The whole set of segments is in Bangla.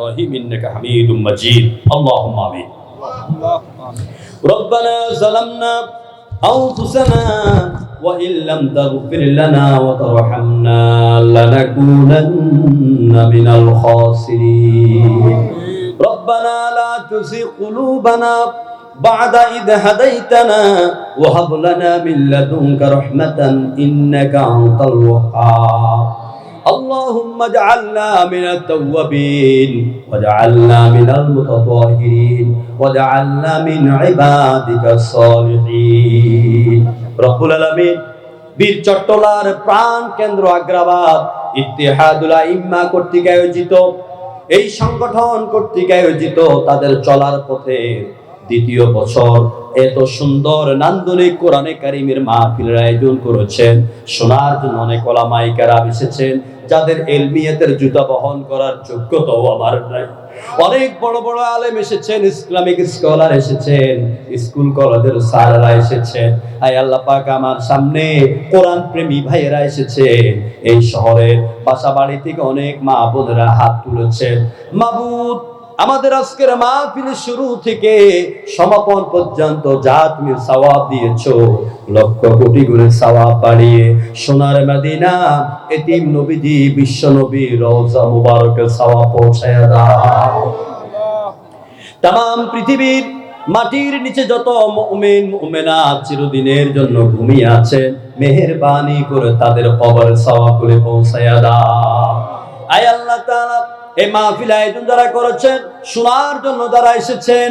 إبراهيم إنك حميد مجيد اللهم آمين ربنا ظلمنا أنفسنا وإن لم تغفر لنا وترحمنا لنكونن من الخاسرين ربنا لا تزغ قلوبنا بعد إذ هديتنا وهب لنا من لدنك رحمة إنك أنت الوهاب اللهم اجعلنا من التوابين واجعلنا من المتطهرين واجعلنا من عبادك الصالحين رب العالمين বীর চট্টলার প্রাণ কেন্দ্র আগ্রাবাদ ইত্তেহাদুল ইম্মা কর্তৃক আয়োজিত এই সংগঠন কর্তৃক আয়োজিত তাদের চলার পথে দ্বিতীয় বছর এত সুন্দর নান্দনিক কোরআনে কারিমের মাহফিলের আয়োজন করেছেন। শোনার জন্য অনেক ওলামাইকারা এসেছেন, যাদের এলমিয়াতের জুতা বহন করার যোগ্যতাও আমার নাই। অনেক বড় বড় আলেম এসেছেন, ইসলামিক স্কলার এসেছেন, স্কুল কলেজের স্যাররা এসেছেন। আই আল্লাহ পাক আমার সামনে কোরআন প্রেমী ভাইয়েরা এসেছে এই শহরের বাসা বাড়ি থেকে অনেক মা বোনেরা হাত তুলেছেন। মাবুদ আমাদের আজকের মাহফিল শুরু থেকে সমাপন পর্যন্ত যা তুমি সওয়াব দিয়েছ, লক্ষ কোটি গুণে সওয়াব বাড়িয়ে সোনার মদিনা এতিম নবীজি, বিশ্ব নবী রওজা মুবারকের সওয়াব পৌঁছায় দাও। তাম পৃথিবীর মাটির নিচে যত মুমিন মুমিনা চিরদিনের জন্য ঘুমিয়ে আছেন মেহেরবানি করে তাদের কবর সওয়াবগুলো পৌঁছায়া দাও। আয় আল্লাহ তাআলা এই মাহফিল আয়োজন যারা করেছেন, শোনার জন্য যারা এসেছেন,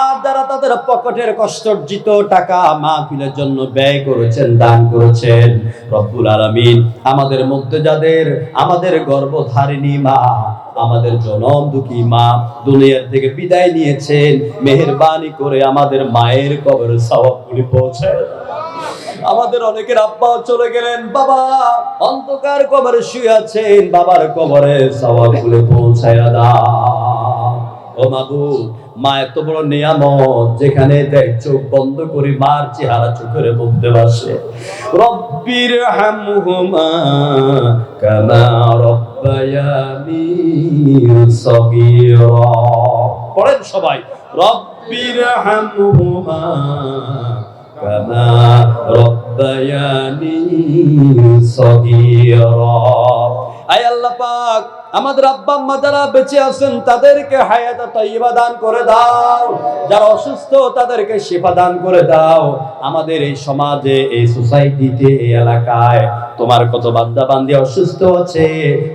আর যারা তাদের পকেটের কষ্টার্জিত টাকা মাহফিলের জন্য ব্যয় করেছেন, দান করেছেন, রব্বুল আলামিন, আমাদের মধ্যে যাদের আমাদের গর্ভধারিণী মা, আমাদের জনম দুঃখী মা, দুনিয়ার থেকে বিদায় নিয়েছেন, মেহেরবানি করে আমাদের মায়ের কবর সওয়াবগুলি পৌঁছায় আমাদের অনেকের আব্বাও চলে গেলেন, বাবা, অন্ধকার কবরে শুয়ে আছেন, বাবার কবরে সওয়াবগুলো পৌঁছায়া দাও ও মাবুদ মা এত বড় নিয়ামত, যেখানে দেখ চোখ বন্ধ করে মার চেহারা চোখের মধ্যে বাসে রব্বির হামহুমা কামা রব্বায়ানি সগীরা। পড়েন সবাই রব্বির হামহুমা كما ربياني صغيرا আয় আল্লাহ পাক আমাদের আব্বা আম্মা যারা বেঁচে আছেন তাদেরকে হায়াত তৈবা দান করে দাও যারা অসুস্থ তাদেরকে সেবা দান করে দাও আমাদের এই সমাজে এই সোসাইটিতে এই এলাকায় তোমার কত বান্দা বান্দি অসুস্থ আছে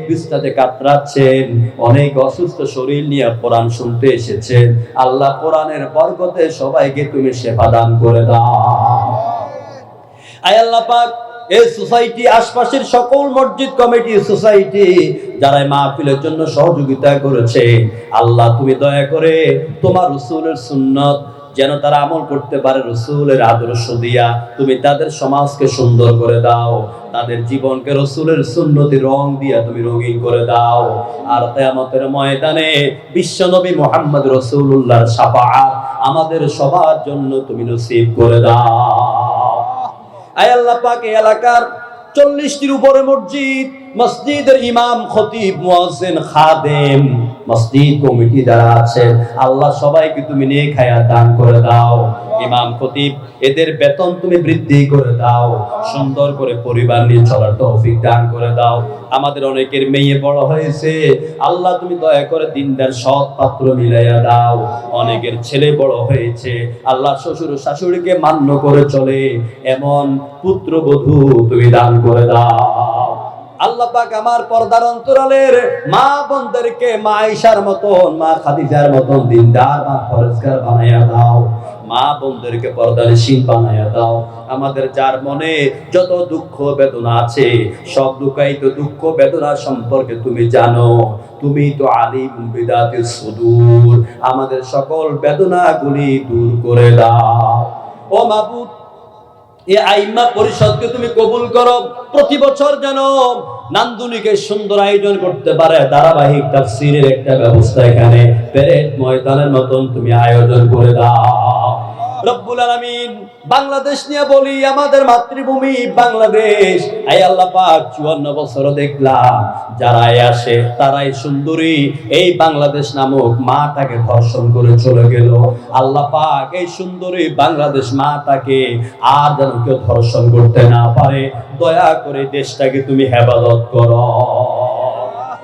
বিস্তাতে কাতরাচ্ছেন, অনেক অসুস্থ শরীর নিয়ে কোরআন শুনতে এসেছেন। আল্লাহ কোরআনের বরকতে সবাইকে তুমি সেবা দান করে দাও। আয় আল্লাহ পাক, এই সোসাইটি, আশপাশের সকল মসজিদ কমিটি, সোসাইটি যারা মাহফিলের জন্য সহযোগিতা করেছে, আল্লাহ তুমি দয়া করে তোমার রসুলের সুন্নত যেন তারা আমল করতে পারে রসুলের আদর্শ দিয়া। তুমি তাদের সমাজকে সুন্দর করে দাও। তাদের জীবনকে রসুলের সুন্নতি রং দিয়া তুমি রঙিন করে দাও। আর কেয়ামতের ময়দানে বিশ্বনবী মোহাম্মদ রসুল্লাহর সাফাআত আমাদের সবার জন্য তুমি নসিব করে দাও। আয় আল্লাহ পাক এলাকার চল্লিশটির উপরে মসজিদ মসজিদের ইমাম, খতিব, মুয়াজ্জিন, খাদেম, মসজিদ কমিটি যারা আছেন, আল্লাহ সবাইকে তুমি নিয়ে খায়া দান করে দাও। ইমাম, খতিব, এদের বেতন তুমি বৃদ্ধি করে দাও। সুন্দর করে পরিবার নিয়ে চলার তৌফিক দান করে দাও। আমাদের অনেকের মেয়ে বড় হয়েছে। আল্লাহ তুমি দয়া করে দিনদার সৎ পাত্র মিলাইয়া দাও। অনেকের ছেলে বড় হয়েছে। আল্লাহ শ্বশুর শাশুড়িকে মান্য করে চলে। এমন পুত্রবধূ তুমি দান করে দাও। আল্লাহ পাক আমার পর্দার অন্তরালের মা বোনদেরকে মা আয়েশার মতন, মা খাদিজার মতন দিনদার মা ফরজগার বানাইয়া দাও। মা বোনদেরকে পর্দানশীল বানাইয়া দাও। আমাদের যার মনে যত দুঃখ বেদনা আছে, সব দুঃখায়িত দুঃখ বেদনা সম্পর্কে তুমি জানো। তুমি তো আলিম বিদাতে সুদূর। আমাদের সকল বেদনাগুলি দূর করে দাও। ও মাবুদ এই আইমা পরিষদকে তুমি কবুল করো। প্রতি বছর যেন নান্দনিকে সুন্দর আয়োজন করতে পারে। ধারাবাহিক তাফসিরের একটা ব্যবস্থা এখানে। প্যারেড ময়দানের মতন তুমি আয়োজন করে দাও। রব্বুল আলামিন, বাংলাদেশ নিয়ে বলি, আমাদের মাতৃভূমি বাংলাদেশ। এই আল্লাহ পাক, চুয়ান্ন বছর দেখলাম, যারাই আসে, তারাই সুন্দরী। এই বাংলাদেশ নামক মাটাকে ধর্ষণ করে চলে গেল। আল্লাহ পাক, এই সুন্দরী বাংলাদেশ মাটাকে আর যেন কেউ ধর্ষণ করতে না পারে। দয়া করে দেশটাকে তুমি হেফাজত করো।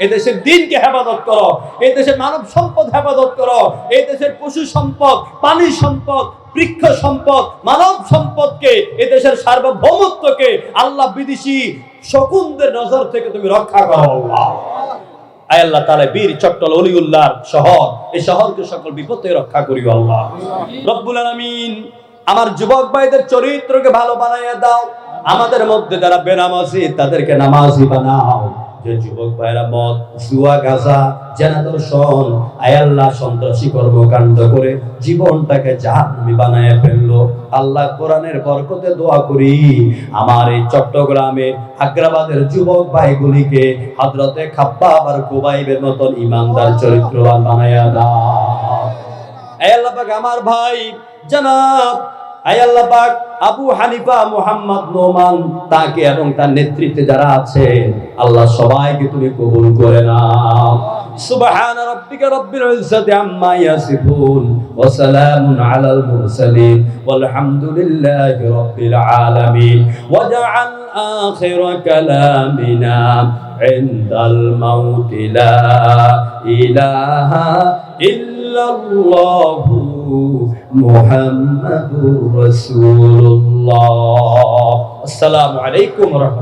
এই দেশের দিনকে হেফাজত করো। এই দেশের মানব সম্পদ হেফাজত করো। এই দেশের পশু সম্পদ পানি সম্পদ বৃক্ষ সম্পদ মানব সম্পদকে এই দেশের সার্বভৌমত্বকে আল্লাহ বিদেশি শকুনদের নজর থেকে তুমি রক্ষা করো। আল্লাহ। আয় আল্লাহ তাআলা বীর চট্টল অলিউল্লাহর শহর এই শহরকে সকল বিপদ থেকে রক্ষা করিও আল্লাহ। রব্বুল আলামিন আমার যুবক ভাইদের চরিত্রকে ভালো বানাইয়া দাও। আমাদের মধ্যে যারা বেনামাজি তাদেরকে নামাজি বানাও। যুবক ভাইরা মদ, জুয়া আয়াল্লাহ সন্ত্রাসী কর্মকাণ্ড করে জীবনটাকে জাহান্নামী বানায় ফেলল। আল্লাহ কোরআনের বরকতে দোয়া করি, আমার এই চট্টগ্রামে আগ্রাবাদের যুবক ভাইগুলিকে হযরতে খাব্বাব আর কুবাইবের মতন ইমানদার, চরিত্রবান বানায়া আমার ভাই, জনাব আই আল্লাহ আবু হানিফা মোহাম্মদ নোমান তাকে এবং তার নেতৃত্বে যারা আছে, আল্লাহ সবাইকে তুমি কবুল করে নাও। সুবহান রাব্বিকা রাব্বিল ইজ্জাতি আম্মা ইয়াসিফুন ওয়া সালামুন আলাল মুরসালিন ওয়ালহামদুলিল্লাহি রাব্বিল আলামিন। ওয়াজআল আখির কালামিনা ইনদাল মাউতি লা ইলাহা ইল্লাল্লাহু محمد رسول الله. السلام عليكم ورحمة